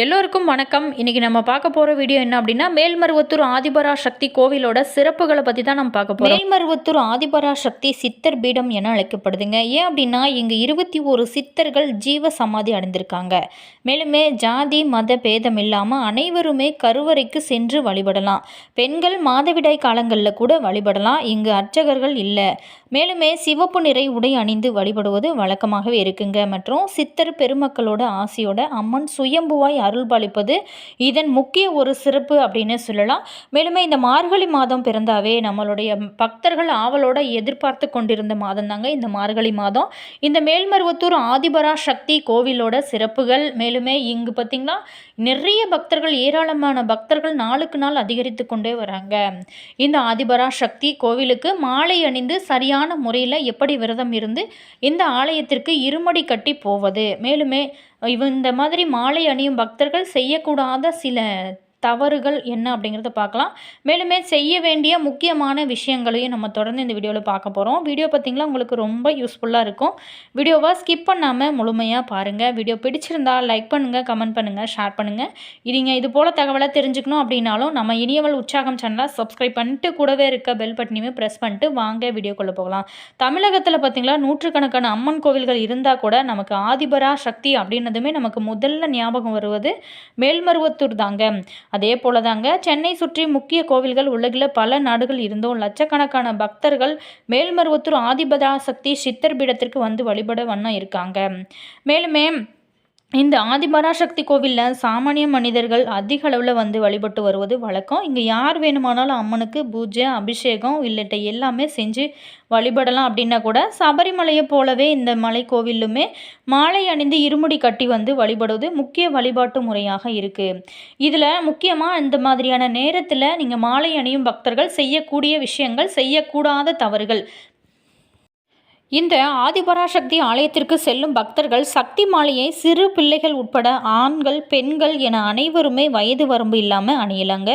எல்லோருக்கும் வணக்கம். இன்றைக்கி நம்ம பார்க்க போகிற வீடியோ என்ன அப்படின்னா மேல்மருவத்தூர் ஆதிபரா சக்தி கோவிலோட சிறப்புகளை பற்றி தான் நம்ம பார்க்க போகிறோம் மேல்மருவத்தூர் ஆதிபரா சக்தி சித்தர் பீடம் என அழைக்கப்படுதுங்க. ஏன் அப்படின்னா இங்கே இருபத்தி ஒரு சித்தர்கள் ஜீவ சமாதி அடைந்திருக்காங்க. மேலுமே ஜாதி மத பேதம் இல்லாமல் அனைவருமே கருவறைக்கு சென்று வழிபடலாம். பெண்கள் மாதவிடாய் காலங்களில் கூட வழிபடலாம். இங்கு அர்ச்சகர்கள் இல்லை. மேலுமே சிவப்பு நிறை உடை அணிந்து வழிபடுவது வழக்கமாகவே இருக்குங்க. மற்றும் சித்தர் பெருமக்களோட ஆசையோட அம்மன் சுயம்புவாய் அருள்பாலிப்பது இதன் முக்கிய ஒரு சிறப்பு அப்படின்னு சொல்லலாம். மேலுமே இந்த மார்கழி மாதம் பிறந்தாவே நம்மளுடைய பக்தர்கள் ஆவலோட எதிர்பார்த்து கொண்டிருந்த மாதம் தாங்க இந்த மார்கழி மாதம். இந்த மேல்மருவத்தூர் ஆதிபரா சக்தி கோவிலோட சிறப்புகள் மேலுமே இங்கு பார்த்திங்கன்னா நிறைய பக்தர்கள் ஏராளமான பக்தர்கள் நாளுக்கு நாள் அதிகரித்து கொண்டே வராங்க. இந்த ஆதிபரா சக்தி கோவிலுக்கு மாலை அணிந்து சரியான முறையில் எப்படி விரதம் இருந்து இந்த ஆலயத்திற்கு இருமடி கட்டி போவது. மேலுமே இவ இந்த மாதிரி மாலை அணியும் பக்தர்கள் செய்யக்கூடாத சில தவறுகள் என்ன அப்படிங்கிறத பார்க்கலாம். மேலுமே செய்ய வேண்டிய முக்கியமான விஷயங்களையும் நம்ம தொடர்ந்து இந்த வீடியோவில் பார்க்க போகிறோம் வீடியோ பார்த்திங்களா? உங்களுக்கு ரொம்ப யூஸ்ஃபுல்லாக இருக்கும். வீடியோவை ஸ்கிப் பண்ணாமல் முழுமையாக பாருங்கள் வீடியோ பிடிச்சிருந்தா லைக் பண்ணுங்கள் கமெண்ட் பண்ணுங்கள் ஷேர் பண்ணுங்கள் நீங்கள் இது போல் தகவலை தெரிஞ்சுக்கணும் அப்படின்னாலும் நம்ம இனியவள் உற்சாகம் சேனலை சப்ஸ்கிரைப் பண்ணிட்டு கூடவே இருக்க பெல் பட்டனையுமே ப்ரெஸ் பண்ணிட்டு வாங்க வீடியோக்குள்ளே போகலாம். தமிழகத்தில் பார்த்திங்களா? நூற்றுக்கணக்கான அம்மன் கோவில்கள் இருந்தால் கூட நமக்கு ஆதிபரா சக்தி அப்படின்னதுமே நமக்கு முதல்ல ஞாபகம் வருவது மேல்மருவத்தூர் தாங்க. அதே போல தாங்க சென்னை சுற்றி முக்கிய கோவில்கள் உலகில் பல நாடுகள் இருந்தும் லட்சக்கணக்கான பக்தர்கள் மேல்மருவத்தூர் ஆதிபதாசக்தி சித்தர் பீடத்திற்கு வந்து வழிபட வண்ணம் இருக்காங்க. மேலுமே இந்த ஆதிபராசக்தி கோவிலில் சாமானிய மனிதர்கள் அதிக அளவில் வந்து வழிபட்டு வருவது வழக்கம். இங்கே யார் வேணுமானாலும் அம்மனுக்கு பூஜை அபிஷேகம் இல்லட்ட எல்லாமே செஞ்சு வழிபடலாம் அப்படின்னா கூட சபரிமலையை போலவே இந்த மலை கோவிலுமே மாலை அணிந்து இருமுடி கட்டி வந்து வழிபடுவது முக்கிய வழிபாட்டு முறையாக இருக்குது இதில் முக்கியமாக இந்த மாதிரியான நேரத்தில் நீங்கள் மாலை அணியும் பக்தர்கள் செய்யக்கூடிய விஷயங்கள் செய்யக்கூடாத தவறுகள் இந்த ஆதிபராசக்தி ஆலயத்திற்கு செல்லும் பக்தர்கள் சக்தி மாலையை சிறு பிள்ளைகள் உட்பட ஆண்கள் பெண்கள் என அனைவருமே வயது வரம்பு இல்லாமல் அணியலாங்க.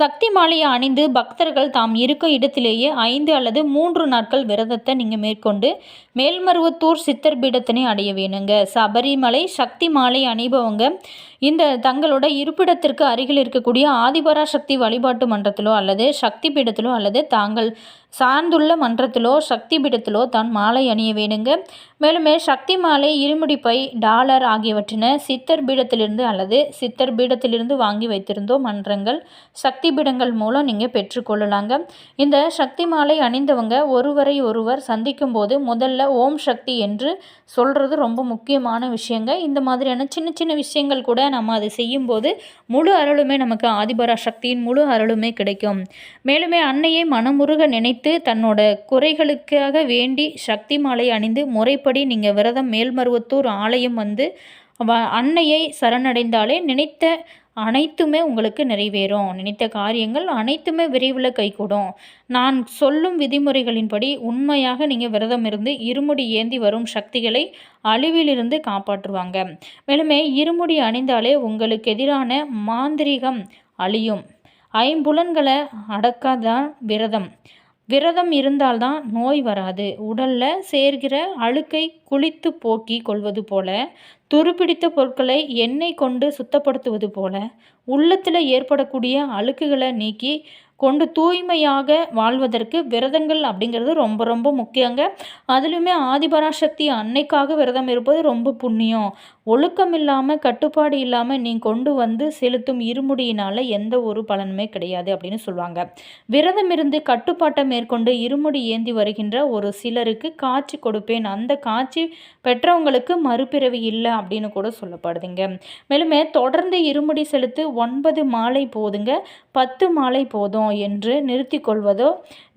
சக்தி மாலையை அணிந்து பக்தர்கள் தாம் இருக்கும் இடத்திலேயே ஐந்து அல்லது மூன்று நாட்கள் விரதத்தை நீங்கள் மேற்கொண்டு மேல்மருவத்தூர் சித்தர் பீடத்தினை அடைய வேணுங்க. சபரிமலை சக்தி மாலை அணிபவங்க. இந்த தங்களோட இருப்பிடத்திற்கு அருகில் இருக்கக்கூடிய ஆதிபராசக்தி வழிபாட்டு மன்றத்திலோ அல்லது சக்தி பீடத்திலோ அல்லது தாங்கள் சார்ந்துள்ள மன்றத்திலோ சக்தி பீடத்திலோ தான் மாலை அணிய வேணுங்க மேலுமே சக்தி மாலை இருமுடிப்பை டாலர் ஆகியவற்றின சித்தர் பீடத்திலிருந்து அல்லது சித்தர் பீடத்திலிருந்து வாங்கி வைத்திருந்தோ மன்றங்கள் சக்தி பீடங்கள் மூலம் நீங்கள் பெற்றுக்கொள்ளலாங்க இந்த சக்தி மாலை அணிந்தவங்க ஒருவரை ஒருவர் சந்திக்கும் போது முதல்ல ஓம் சக்தி என்று சொல்கிறது ரொம்ப முக்கியமான விஷயங்க. இந்த மாதிரியான சின்ன சின்ன விஷயங்கள் கூட நம்ம அதை செய்யும்போது முழு அருளுமே நமக்கு ஆதிபரா சக்தியின் முழு அருளுமே கிடைக்கும். மேலுமே அன்னையை மனமுருக நினைத்து தன்னோட குறைகளுக்காக வேண்டி சக்தி மாலை அணிந்து முறைப்படி நீங்கள் விரதம் மேல்மருவத்தூர் ஆலயம் வந்து அன்னையை சரணடைந்தாலே நினைத்த அனைத்துமே உங்களுக்கு நிறைவேறும். நினைத்த காரியங்கள் அனைத்துமே விரைவில் கைகூடும். நான் சொல்லும் விதிமுறைகளின்படி உண்மையாக நீங்கள் விரதம் இருந்து இருமுடி ஏந்தி வரும் சக்திகளை அழிவிலிருந்து காப்பாற்றுவாங்க. மேலுமே இருமுடி அணிந்தாலே உங்களுக்கு எதிரான மாந்திரிகம் அழியும். ஐம்புலன்களை அடக்காதான் விரதம். விரதம் இருந்தால்தான் நோய் வராது. உடலில் சேர்கிற அழுக்கை குளித்து போக்கி கொள்வது போல துருப்பிடித்த பொருட்களை எண்ணெய் கொண்டு சுத்தப்படுத்துவது போல உள்ளத்தில் ஏற்படக்கூடிய அழுக்குகளை நீக்கி கொண்டு தூய்மையாக வாழ்வதற்கு விரதங்கள் அப்படிங்கிறது ரொம்ப ரொம்ப முக்கியங்க. அதுலேயுமே ஆதிபராசக்தி அன்னைக்காக விரதம் இருப்பது ரொம்ப புண்ணியம். ஒழுக்கம் இல்லாமல் கட்டுப்பாடு இல்லாமல் நீ கொண்டு வந்து செலுத்தும் இருமுடியினால் எந்த ஒரு பலனுமே கிடையாது அப்படின்னு சொல்லுவாங்க. விரதம் இருந்து கட்டுப்பாட்டை மேற்கொண்டு இருமுடி ஏந்தி வருகின்ற ஒரு சிலருக்கு காட்சி கொடுப்பேன். அந்த காட்சி பெற்றவங்களுக்கு மறுபிறவி இல்லை அப்படின்னு கூட சொல்லப்படுதுங்க. மேலுமே தொடர்ந்து இருமுடி செலுத்து ஒன்பது மாலை போதுங்க. பத்து மாலை போதும் என்று நிறுத்தி கொள்வதோ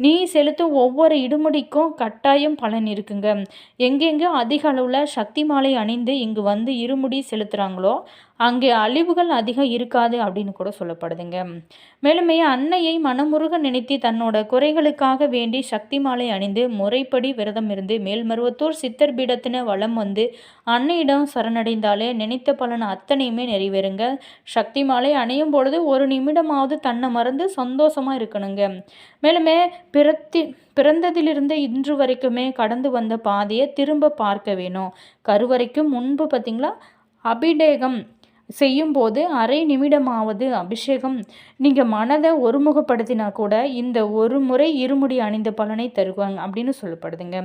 நீ செலுத்தும் ஒவ்வொரு இடுமுடிக்கும் கட்டாயம் பலன் இருக்குங்க. எங்கெங்கே அதிக அளவில் சக்தி மாலை அணிந்து இங்கு வந்து இருமுடி செலுத்துகிறாங்களோ அங்கே அழிவுகள் அதிகம் இருக்காது அப்படின்னு கூட சொல்லப்படுதுங்க. மேலுமே அன்னையை மனமுருக நினைத்து தன்னோட குறைகளுக்காக வேண்டி சக்தி மாலை அணிந்து முறைப்படி விரதம் இருந்து மேல்மருவத்தூர் சித்தர் பீடத்தின வளம் வந்து அன்னையிடம் சரணடைந்தாலே நினைத்த பலன் அத்தனையுமே நிறைவேறுங்க. சக்தி மாலை அணியும் பொழுது ஒரு நிமிடமாவது தன்னை மறந்து சந்தோஷமாக இருக்கணுங்க. மேலுமே பிறத்தி பிறந்ததிலிருந்து இன்று வரைக்குமே கடந்து வந்த பாதையை திரும்ப பார்க்க வேணும். கருவறைக்கும் முன்பு பார்த்திங்களா? அபிடேகம். செய்யும்போது அரை நிமிடமாவது அபிஷேகம். நீங்கள் மனதை ஒருமுகப்படுத்தினா கூட இந்த ஒரு முறை இருமுடி அணிந்த பலனை தருவாங்க அப்படின்னு சொல்லப்படுதுங்க.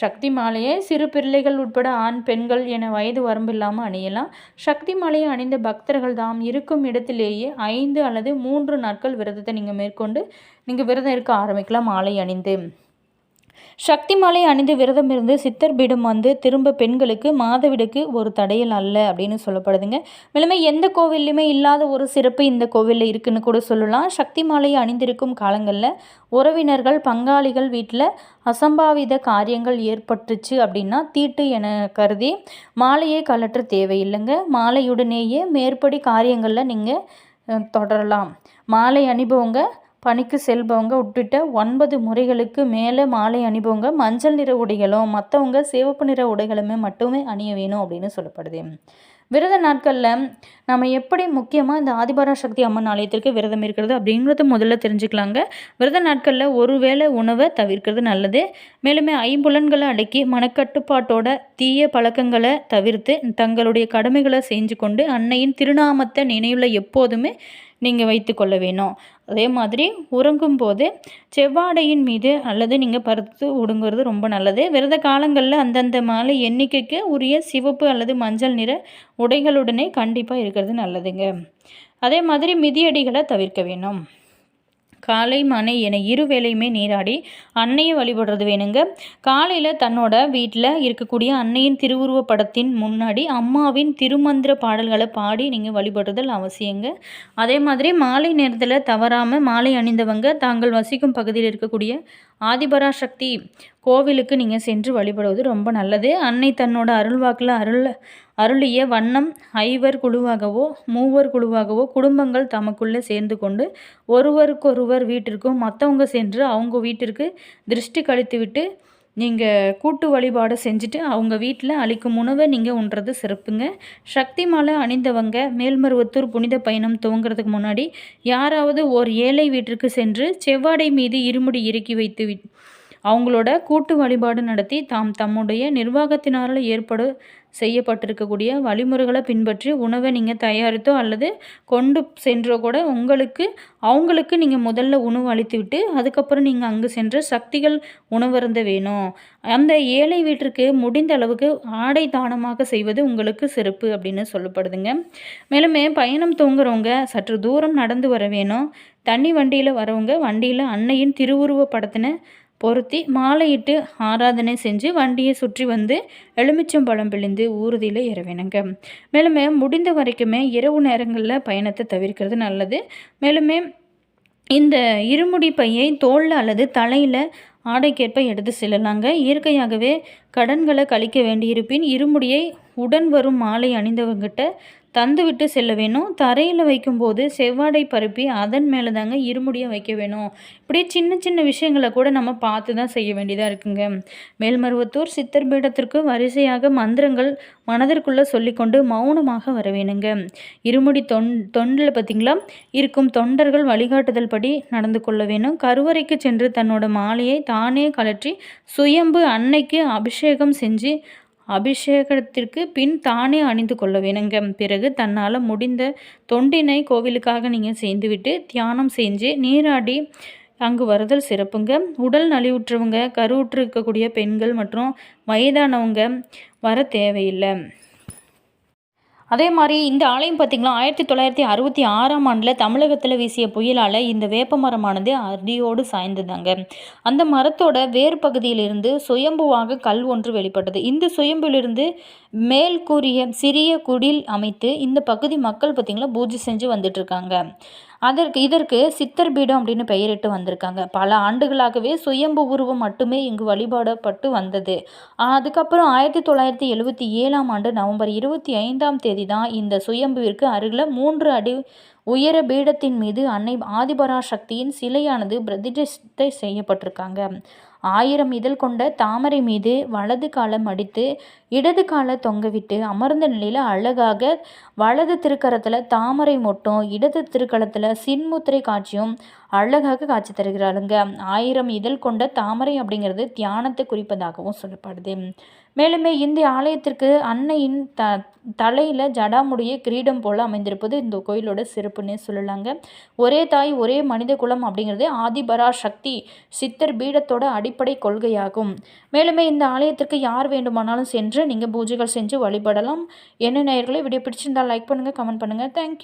சக்தி மாலையை சிறு பிள்ளைகள் உட்பட ஆண் பெண்கள் என வயது வரம்பு இல்லாமல் அணியலாம். சக்தி மாலையை அணிந்த பக்தர்கள் தாம் இருக்கும் இடத்திலேயே ஐந்து அல்லது மூன்று நாட்கள் விரதத்தை நீங்கள் மேற்கொண்டு நீங்கள் விரதம் இருக்க ஆரம்பிக்கலாம் மாலை அணிந்து. சக்தி மாலை அணிந்து விரதம் இருந்து சித்தர் பீடம் வந்து திரும்ப பெண்களுக்கு மாதவிடுக்கு ஒரு தடையல் அல்ல அப்படின்னு சொல்லப்படுதுங்க. மேலுமே எந்த கோவில்லையுமே இல்லாத ஒரு சிறப்பு இந்த கோவிலில் இருக்குன்னு கூட சொல்லலாம். சக்தி மாலை அணிந்திருக்கும் காலங்களில் உறவினர்கள் பங்காளிகள் வீட்டில் அசம்பாவித காரியங்கள் ஏற்பட்டுச்சு அப்படின்னா தீட்டு என கருதி மாலையை கலற்ற தேவையில்லைங்க. மாலையுடனேயே மேற்படி காரியங்களில் நீங்கள் தொடரலாம். மாலை அணிபவங்க பணிக்கு செல்பவங்க உட்பட்ட ஒன்பது முறைகளுக்கு மேலே மாலை அணிபவங்க மஞ்சள் நிற உடைகளும் மற்றவங்க சிவப்பு நிற உடைகளுமே மட்டுமே அணிய வேணும் அப்படின்னு சொல்லப்படுது. விரத நாட்களில் நம்ம எப்படி முக்கியமாக இந்த ஆதிபாரா சக்தி அம்மன் ஆலயத்திற்கு விரதம் இருக்கிறது அப்படிங்கிறத முதல்ல தெரிஞ்சுக்கலாங்க. விரத நாட்களில் ஒரு வேளை உணவை தவிர்க்கிறது நல்லது. மேலுமே ஐம்புலன்களை அடக்கி மனக்கட்டுப்பாட்டோட தீய பழக்கங்களை தவிர்த்து தங்களுடைய கடமைகளை செஞ்சு கொண்டு அன்னையின் திருநாமத்தை நினைவில் எப்போதுமே நீங்கள் வைத்து கொள்ள வேணும். அதே மாதிரி உறங்கும் போது செவ்வாடையின் மீது அல்லது நீங்கள் பருத்து உடுங்குறது ரொம்ப நல்லது. விரத காலங்களில் அந்தந்த மாலை எண்ணிக்கைக்கு உரிய சிவப்பு அல்லது மஞ்சள் நிற உடைகளுடனே கண்டிப்பாக இருக்கிறது நல்லதுங்க. அதே மாதிரி மிதியடிகளை தவிர்க்க வேணும். காலை மனை என இரு வேலையுமே நீராடி அன்னையை வழிபடுறது வேணுங்க. காலையில் தன்னோட வீட்டில் இருக்கக்கூடிய அன்னையின் திருவுருவ படத்தின் முன்னாடி அம்மாவின் திருமந்திர பாடல்களை பாடி நீங்கள் வழிபடுறதல் அவசியங்க. அதே மாதிரி மாலை நேரத்தில் தவறாமல் மாலை அணிந்தவங்க தாங்கள் வசிக்கும் பகுதியில் இருக்கக்கூடிய ஆதிபராசக்தி கோவிலுக்கு நீங்கள் சென்று வழிபடுவது ரொம்ப நல்லது. அன்னை தன்னோட அருள்வாக்கில் அருள் அருளிய வண்ணம் ஐவர் குழுவாகவோ மூவர் குழுவாகவோ குடும்பங்கள் தமக்குள்ளே சேர்ந்து கொண்டு ஒருவருக்கொருவர் வீட்டிற்கும் மற்றவங்க சென்று அவங்க வீட்டிற்கு திருஷ்டி கழித்துவிட்டு நீங்கள் கூட்டு வழிபாடு செஞ்சுட்டு அவங்க வீட்டில் அளிக்கும் உணவை நீங்கள் உண்றது சிறப்புங்க. சக்தி மாலை அணிந்தவங்க மேல்மருவத்தூர் புனித பயணம் துவங்குறதுக்கு முன்னாடி யாராவது ஓர் ஏழை வீட்டிற்கு சென்று செவ்வாடை மீது இருமுடி இறுக்கி வைத்து அவங்களோட கூட்டு வழிபாடு நடத்தி தாம் தம்முடைய நிர்வாகத்தினால் ஏற்படு செய்யப்பட்டிருக்கக்கூடிய வழிமுறைகளை பின்பற்றி உணவை நீங்கள் தயாரித்தோ அல்லது கொண்டு சென்றோ கூட உங்களுக்கு அவங்களுக்கு நீங்கள் முதல்ல உணவு அளித்து விட்டு அதுக்கப்புறம் நீங்கள் அங்கு சென்ற சக்திகள் உணவருந்த வேணும். அந்த ஏழை வீட்டிற்கு முடிந்த அளவுக்கு ஆடை தானமாக செய்வது உங்களுக்கு சிறப்பு அப்படின்னு சொல்லப்படுதுங்க. மேலுமே பயணம் தூங்குறவங்க சற்று தூரம் நடந்து வர வேணும். தண்ணி வண்டியில் வரவங்க வண்டியில் அன்னையின் திருவுருவ படத்தின பொருத்தி மாலையிட்டு ஆராதனை செஞ்சு வண்டியை சுற்றி வந்து எலுமிச்சம்பழம் பிழிந்து ஊர்தியில் இறவினங்க மேலுமே முடிந்த வரைக்குமே இரவு நேரங்களில் பயணத்தை தவிர்க்கிறது நல்லது. மேலுமே இந்த இருமுடி பையை தோளில் அல்லது தலையில் ஆடைக்கேற்ப எடுத்து செல்லலாங்க. இயற்கையாகவே கடன்களை கழிக்க வேண்டியிருப்பின் இருமுடியை உடன் வரும் மாலை அணிந்தவங்கிட்ட தந்துவிட்டு செல்ல வேணும். தரையில் வைக்கும்போது செவ்வாடை பருப்பி அதன் மேலே தாங்க இருமுடியை வைக்க வேணும். இப்படி சின்ன சின்ன விஷயங்களை கூட நம்ம பார்த்து தான் செய்ய வேண்டியதாக இருக்குங்க. மேல்மருவத்தூர் சித்தர் பீடத்திற்கு வரிசையாக மந்திரங்கள் மனதிற்குள்ளே சொல்லிக்கொண்டு மௌனமாக வர வேணுங்க. இருமுடி தொன் தொண்டில் பார்த்திங்களா இருக்கும் தொண்டர்கள் வழிகாட்டுதல் படி நடந்து கொள்ள வேணும். கருவறைக்கு சென்று தன்னோட மாலையை தானே கலற்றி சுயம்பு அன்னைக்கு அபிஷேகம் செஞ்சு அபிஷேகத்திற்கு பின் தானே அணிந்து கொள்ள வேணுங்க பிறகு தன்னால் முடிந்த தொண்டினை கோவிலுக்காக நீங்கள் செய்துவிட்டு தியானம் செஞ்சு நீராடி அங்கு வருதல் சிறப்புங்க. உடல் நலிவுற்றவங்க கருவுற்று இருக்கக்கூடிய பெண்கள் மற்றும் வயதானவங்க வர தேவையில்லை. அதே மாதிரி இந்த ஆலயம் பார்த்திங்கன்னா ஆயிரத்தி தொள்ளாயிரத்தி அறுபத்தி ஆறாம் ஆண்டில் தமிழகத்தில் வீசிய புயலால் இந்த வேப்ப மரமானது அடியோடு சாய்ந்ததாங்க. அந்த மரத்தோட வேர் பகுதியிலிருந்து சுயம்புவாக கல் ஒன்று வெளிப்பட்டது. இந்த சுயம்பிலிருந்து மேல் கூறிய சிறிய குடில் அமைத்து இந்த பகுதி மக்கள் பார்த்திங்கன்னா பூஜை செஞ்சு வந்துட்டுருக்காங்க அதற்கு இதற்கு சித்தர் பீடம் அப்படின்னு பெயரிட்டு வந்திருக்காங்க. பல ஆண்டுகளாகவே சுயம்பு உருவம் மட்டுமே இங்கு வழிபாடப்பட்டு வந்தது. அதுக்கப்புறம் ஆயிரத்தி தொள்ளாயிரத்தி எழுபத்தி ஏழாம் ஆண்டு நவம்பர் இருபத்தி ஐந்தாம் தேதி தான் இந்த சுயம்புவிற்கு அருகில் மூன்று அடி உயர பீடத்தின் மீது அன்னை ஆதிபராசக்தியின் சிலையானது பிரதிஷ்டை செய்யப்பட்டிருக்காங்க. ஆயிரம் இதழ் கொண்ட தாமரை மீது வலது காலம் அடித்து இடது காலை தொங்கவிட்டு அமர்ந்த நிலையில் அழகாக வலது திருக்கரத்தில் தாமரை மொட்டும் இடது திருக்களத்தில் சின்முத்திரை காட்சியும் அழகாக காட்சி தருகிறாளுங்க. ஆயிரம் இதழ் கொண்ட தாமரை அப்படிங்கிறது தியானத்தை குறிப்பதாகவும் சொல்லப்படுது. மேலுமே இந்த ஆலயத்திற்கு அன்னையின் த தலையில் ஜடாமுடிய கிரீடம் போல் அமைந்திருப்பது இந்த கோயிலோட சிறப்புன்னே சொல்லலாங்க. ஒரே தாய் ஒரே மனித குலம் அப்படிங்கிறது ஆதிபரா சக்தி சித்தர் பீடத்தோட அடிப்படை கொள்கையாகும். மேலுமே இந்த ஆலயத்திற்கு யார் வேண்டுமானாலும் சென்று நீங்கள் பூஜைகள் செஞ்சு வழிபடலாம். என்ன நேயர்களே வீடியோ பிடிச்சிருந்தால் லைக் பண்ணுங்கள் கமெண்ட் பண்ணுங்கள் தேங்க்யூ